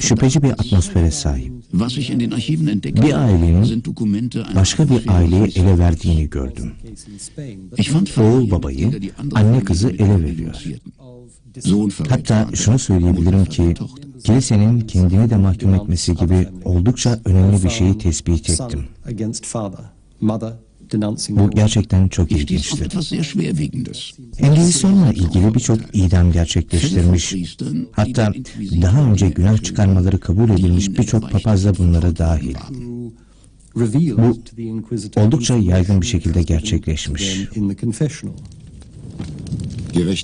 şüpheci bir atmosfere sahip. Was ich in den Archiven entdeckt Bir ailenin sind Dokumente einer başka bir Russiens. ele verdiğini gördüm. Ich fand Oğul babayı, anne kızı ele veriyor. Hatta şunu söyleyebilirim ki kilisenin kendini de mahkum etmesi gibi oldukça önemli bir şeyi tespit ettim. Bu gerçekten çok Hier steht auch ilginçti. etwas sehr Schwerwiegendes. Engizisyonla ilgili birçok idam gerçekleştirmiş. Hatta daha önce günah çıkarmaları kabul edilmiş birçok papaz da bunlara dahil. Bu oldukça yaygın bir şekilde gerçekleşmiş.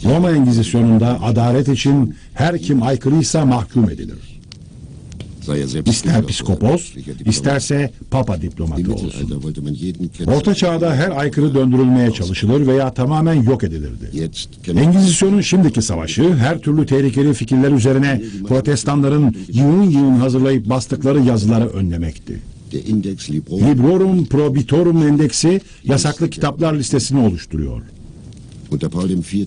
Roma Engizisyonunda adalet için her kim aykırıysa mahkum edilir. İster psikopos, isterse papa diplomatı olsun. Orta çağda her aykırı döndürülmeye çalışılır veya tamamen yok edilirdi. Engizisyonun şimdiki savaşı her türlü tehlikeli fikirler üzerine protestanların yığın yığın hazırlayıp bastıkları yazıları önlemekti. Librorum Probitorum Endeksi yasaklı kitaplar listesini oluşturuyor.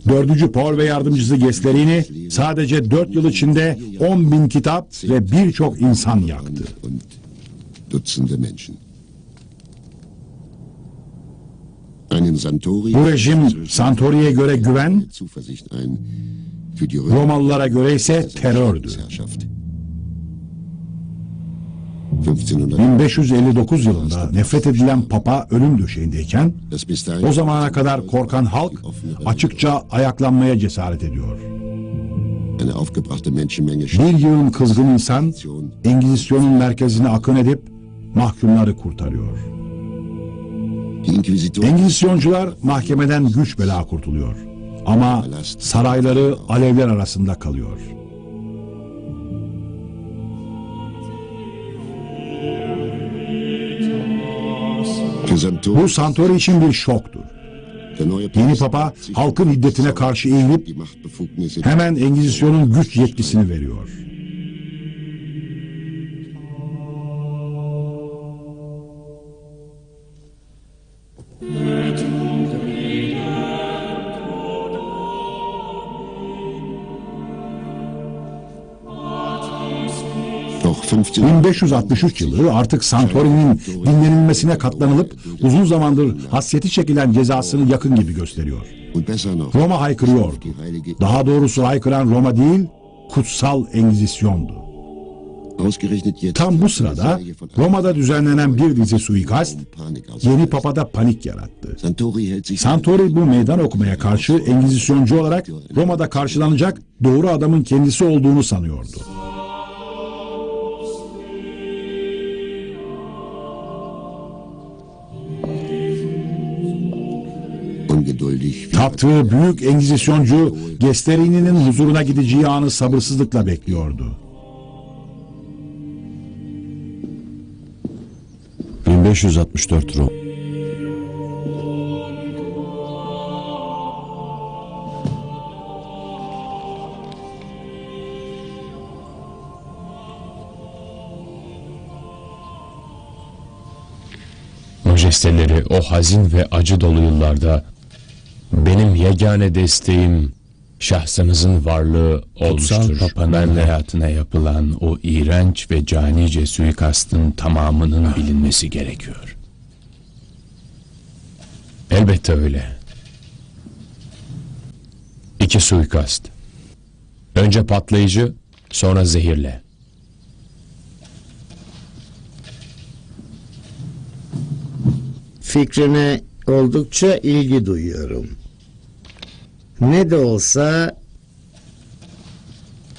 Dördüncü Paul ve yardımcısı Geslerini sadece dört yıl içinde 10 bin kitap ve birçok insan yaktı. Bu rejim Santori'ye göre güven, Romalılara göre ise terördü. 1559 yılında nefret edilen papa ölüm döşeğindeyken o zamana kadar korkan halk açıkça ayaklanmaya cesaret ediyor. Bir yığın kızgın insan Engizisyon'un merkezine akın edip mahkumları kurtarıyor. Engizisyoncular mahkemeden güç bela kurtuluyor. Ama sarayları alevler arasında kalıyor. Bu Santori için bir şoktur. Yeni papa halkın hiddetine karşı eğilip hemen Engizisyon'un güç yetkisini veriyor. 1563 yılı artık Santori'nin dinlenilmesine katlanılıp uzun zamandır hasreti çekilen cezasını yakın gibi gösteriyor. Roma haykırıyordu. Daha doğrusu haykıran Roma değil, kutsal Engizisyondu. Tam bu sırada Roma'da düzenlenen bir dizi suikast yeni papada panik yarattı. Santori bu meydan okumaya karşı Engizisyoncu olarak Roma'da karşılanacak doğru adamın kendisi olduğunu sanıyordu. Taptığı büyük Engizisyoncu Gesterini'nin huzuruna gideceği anı sabırsızlıkla bekliyordu. 1564 Rom. Majesteleri o hazin ve acı dolu yıllarda benim yegane desteğim şahsınızın varlığı Kutsal olmuştur. Papa'nın Ben hayatına yapılan o iğrenç ve canice suikastın tamamının bilinmesi gerekiyor. elbette öyle. İki suikast. Önce patlayıcı, sonra zehirle. Fikrine oldukça ilgi duyuyorum. Ne de olsa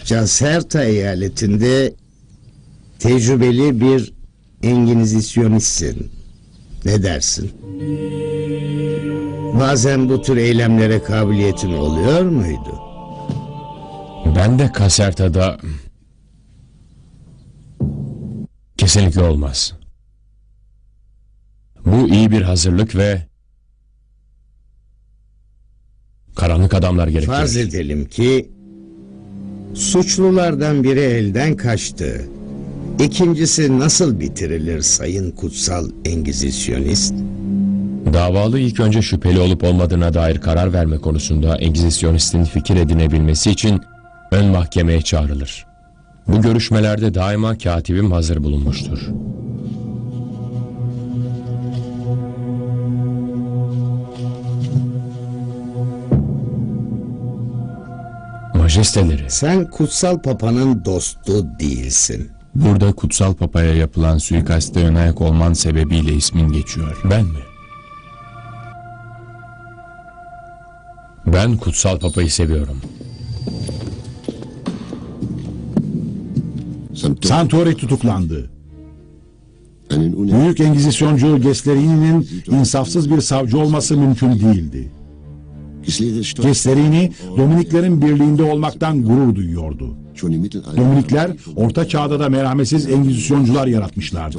Caserta eyaletinde tecrübeli bir Enginizisyonistsin. Ne dersin? Bazen bu tür eylemlere kabiliyetin oluyor muydu? Ben de Kaserta'da... Kesinlikle olmaz. Bu iyi bir hazırlık ve... Karanlık adamlar gerekiyor. Farz edelim ki suçlulardan biri elden kaçtı. İkincisi nasıl bitirilir sayın kutsal Engizisyonist? Davalı ilk önce şüpheli olup olmadığına dair karar verme konusunda Engizisyonistin fikir edinebilmesi için ön mahkemeye çağrılır. Bu görüşmelerde daima katibim hazır bulunmuştur. Majesteleri, Sen kutsal papanın dostu değilsin. Burada kutsal papaya yapılan suikaste ön ayak olman sebebiyle ismin geçiyor. ben mi? Ben kutsal papayı seviyorum. Santori, tutuklandı. Büyük Engizisyoncu Geslerini'nin insafsız bir savcı olması mümkün değildi. Geslerini Dominiklerin birliğinde olmaktan gurur duyuyordu. Dominikler Orta Çağ'da da merhametsiz Engizisyoncular yaratmışlardı.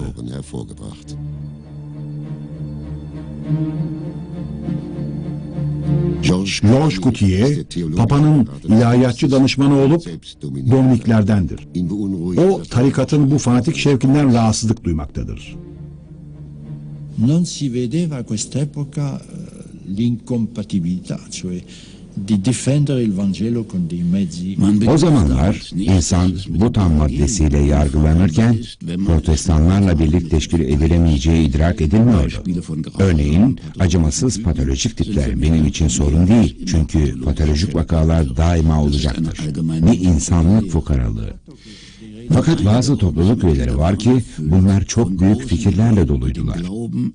Georges Coutier, Papa'nın ilahiyatçı danışmanı olup Dominiklerdendir. O tarikatın bu fanatik şevkinden rahatsızlık duymaktadır. non si vedeva quest'epoca eh, di difendere il Vangelo con dei mezzi O zamanlar insan bu tam maddesiyle yargılanırken protestanlarla birlik teşkil edilemeyeceği idrak edilmiyordu. Örneğin acımasız patolojik tipler benim için sorun değil. Çünkü patolojik vakalar daima olacaktır. Bir insanlık fukaralığı. Fakat bazı topluluk üyeleri var ki bunlar çok büyük fikirlerle doluydular.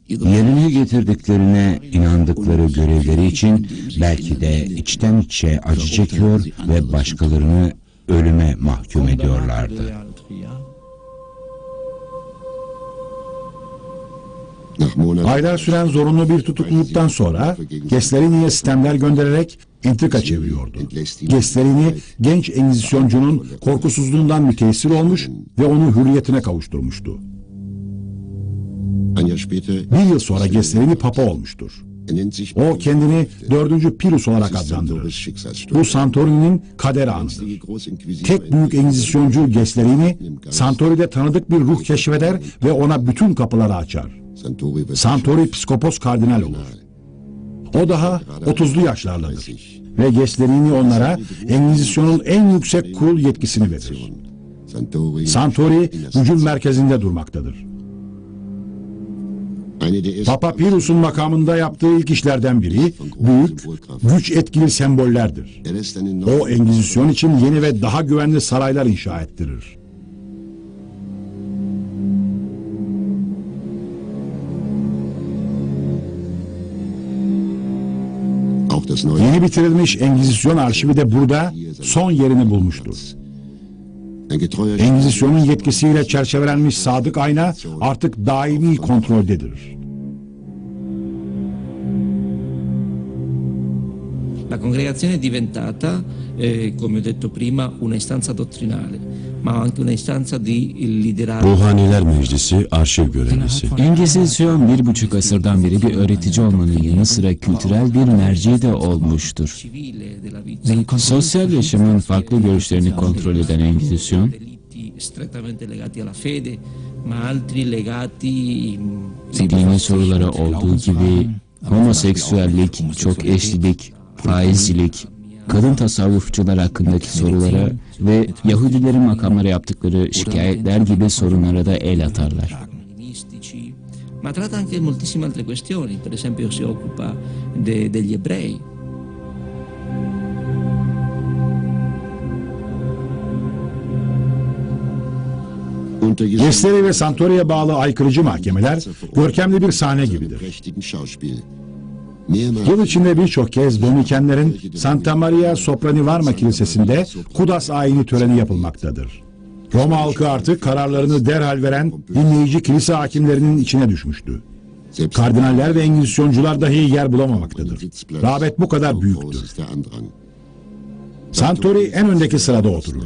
Yerine getirdiklerine inandıkları görevleri için belki de içten içe acı çekiyor ve başkalarını ölüme mahkum ediyorlardı. Aylar süren zorunlu bir tutukluluktan sonra Geslerini'ye sistemler göndererek entrika çeviriyordu. Geslerini genç Engizisyoncunun korkusuzluğundan müteessir olmuş ve onu hürriyetine kavuşturmuştu. Bir yıl sonra Geslerini papa olmuştur. O kendini dördüncü Pirus olarak adlandırır. Bu Santorini'nin kader anıdır. Tek büyük Engizisyoncu Geslerini Santori'de tanıdık bir ruh keşfeder ve ona bütün kapıları açar. Santori psikopos kardinal olur. O daha 30'lu yaşlardadır. Ve Geslerini onlara Engizisyon'un en yüksek kurul yetkisini verir. Santori, gücün merkezinde durmaktadır. Papa Pirus'un makamında yaptığı ilk işlerden biri büyük, güç etkili sembollerdir. Er O Engizisyon için yeni ve daha güvenli saraylar inşa ettirir. Yeni bitirilmiş Engizisyon arşivi de burada son yerini bulmuştur. Engizisyon'un yetkisiyle çerçevelenmiş sadık ayna artık daimi kontroldedir. La congregazione è diventata, eh, come ho detto prima, una istanza dottrinale, ma anche una istanza di liderato. Ruhaniler Meclisi Arşiv Görevlisi. Engizisyon bir buçuk asırdan beri bir öğretici olmanın yanı sıra kültürel bir merci de olmuştur. Sosyal yaşamın farklı görüşlerini kontrol eden Engizisyon, strettamente legati alla fede, ma altri legati dini sorulara olduğu gibi homoseksüellik, çok eşlilik, faizcilik, kadın tasavvufçular hakkındaki sorulara ve Yahudilerin makamlara yaptıkları şikayetler gibi sorunlara da el atarlar. ma tratta anche moltissime altre questioni, per esempio si occupa de- degli ebrei. Gesleri ve Santori'ye bağlı aykırıcı mahkemeler görkemli bir sahne gibidir. Yıl içinde birçok kez Dominikenlerin Santa Maria Sopranivarma Kilisesi'nde Kudas ayini töreni yapılmaktadır. Roma halkı artık kararlarını derhal veren dinleyici kilise hakimlerinin içine düşmüştü. Kardinaller ve Engizisyoncular dahi yer bulamamaktadır. Rağbet bu kadar büyüktür. Santori en öndeki sırada oturur.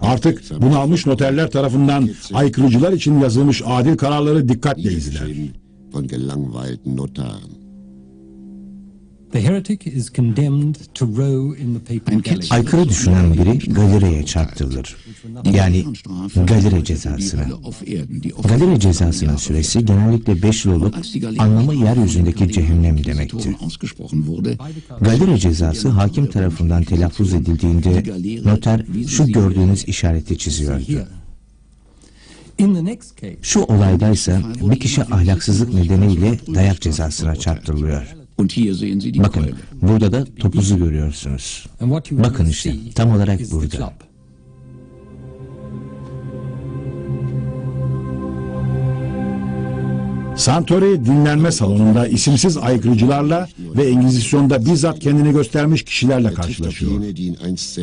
Artık bunalmış noterler tarafından aykırıcılar için yazılmış adil kararları dikkatle izler. Aykırı düşünen biri galereye çarptırılır. Yani galere cezasına. Galere cezasının süresi genellikle 5 yıl olup anlamı yeryüzündeki cehennem demekti. Galere cezası hakim tarafından telaffuz edildiğinde noter şu gördüğünüz işareti çiziyordu. Şu olaydaysa bir kişi ahlaksızlık nedeniyle dayak cezasına çarptırılıyor. Bakın burada da topuzu görüyorsunuz. Bakın işte tam olarak burada. Santori dinlenme salonunda isimsiz aykırıcılarla ve Engizisyon'da bizzat kendini göstermiş kişilerle karşılaşıyor.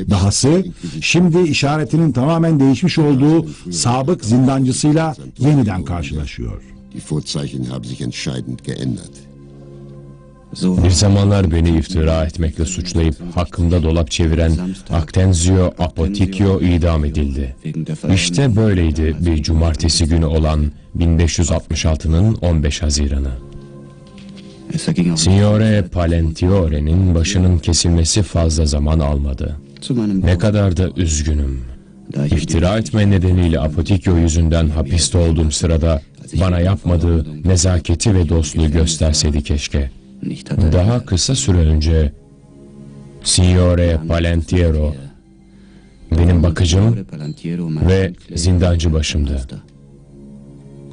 Dahası şimdi işaretinin tamamen değişmiş olduğu sabık zindancısıyla yeniden karşılaşıyor. Die Vorzeichen haben sich entscheidend geändert. Bir zamanlar beni iftira etmekle suçlayıp hakkımda dolap çeviren Actenzio Apotikio idam edildi. İşte böyleydi bir cumartesi günü olan 1566'nın 15 Haziranı. Signore Palentiore'nin başının kesilmesi fazla zaman almadı. Ne kadar da üzgünüm. İftira etme nedeniyle Apotikyo yüzünden hapiste olduğum sırada bana yapmadığı nezaketi ve dostluğu gösterseydi keşke. Daha kısa süre önce Signore Palentiero benim bakıcım ve zindancı başımdı.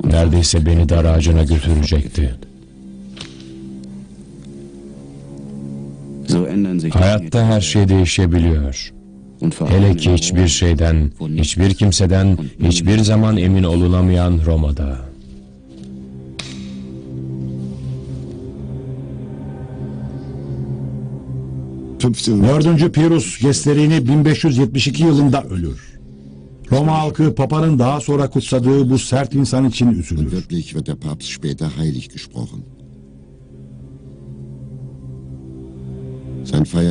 Neredeyse beni dar ağacına götürecekti. Hayatta her şey değişebiliyor. Hele ki hiçbir şeyden, hiçbir kimseden, hiçbir zaman emin olunamayan Roma'da. Dördüncü Pirus Gesserini 1572 yılında ölür. Roma halkı Papa'nın daha sonra kutsadığı bu sert insan için üzülür.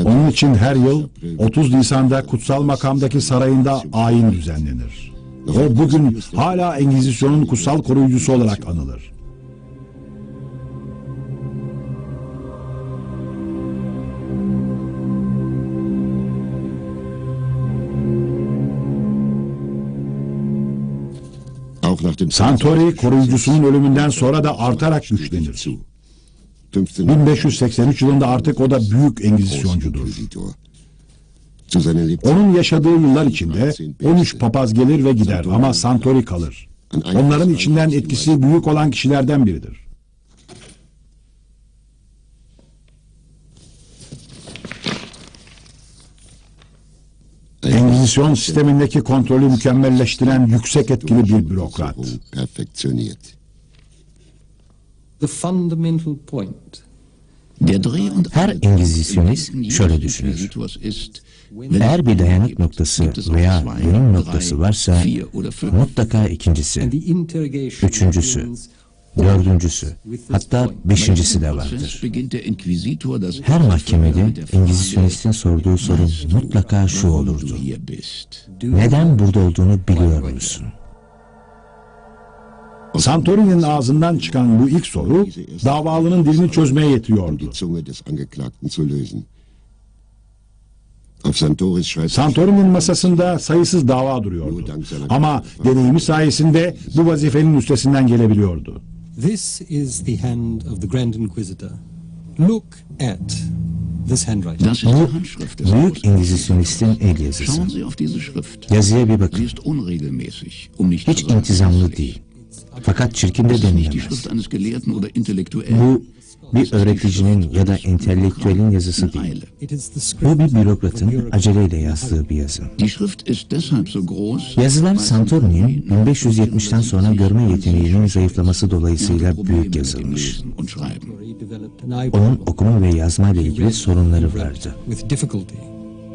Onun için her yıl 30 Nisan'da kutsal makamdaki sarayında ayin düzenlenir. O bugün hala Engizisyon'un kutsal koruyucusu olarak anılır. Santori koruyucusunun ölümünden sonra da artarak güçlenir. zu. 15. 1583 yılında artık o da büyük Engizisyoncudur. Onun yaşadığı yıllar içinde 13 papaz gelir ve gider ama Santori kalır. Onların içinden etkisi büyük olan kişilerden biridir. Engizisyon sistemindeki kontrolü mükemmelleştiren yüksek etkili bir bürokrat. perfektioniert. The fundamental point Her Engizisyonist şöyle düşünür. Eğer bir dayanık noktası veya dönüm noktası varsa mutlaka ikincisi, üçüncüsü, dördüncüsü, hatta beşincisi de vardır. Her mahkemede Engizisyonistin sorduğu soru mutlaka şu olurdu. Neden burada olduğunu biliyor musun? Santorini'nin ağzından çıkan bu ilk soru davalının dilini çözmeye yetiyordu. Santorini'nin masasında sayısız dava duruyordu. Ama deneyimi sayesinde bu vazifenin üstesinden gelebiliyordu. This is the hand of the Grand Inquisitor. Look at this handwriting. Das ist die Handschrift des Büyük Apostels. Engizisyonistin el yazısı. Schauen Sie auf diese Schrift. Yazıya bir bakın. Sie ist unregelmäßig, um nicht Hiç intizamlı değil. Fakat çirkin de denilemez. Bu bir öğreticinin ya da entelektüelin yazısı değil. Bu bir bürokratın aceleyle yazdığı bir yazı. Yazılar Santorini'nin 1570'ten sonra görme yeteneğinin zayıflaması dolayısıyla büyük yazılmış. Onun okuma ve yazma ile ilgili sorunları vardı.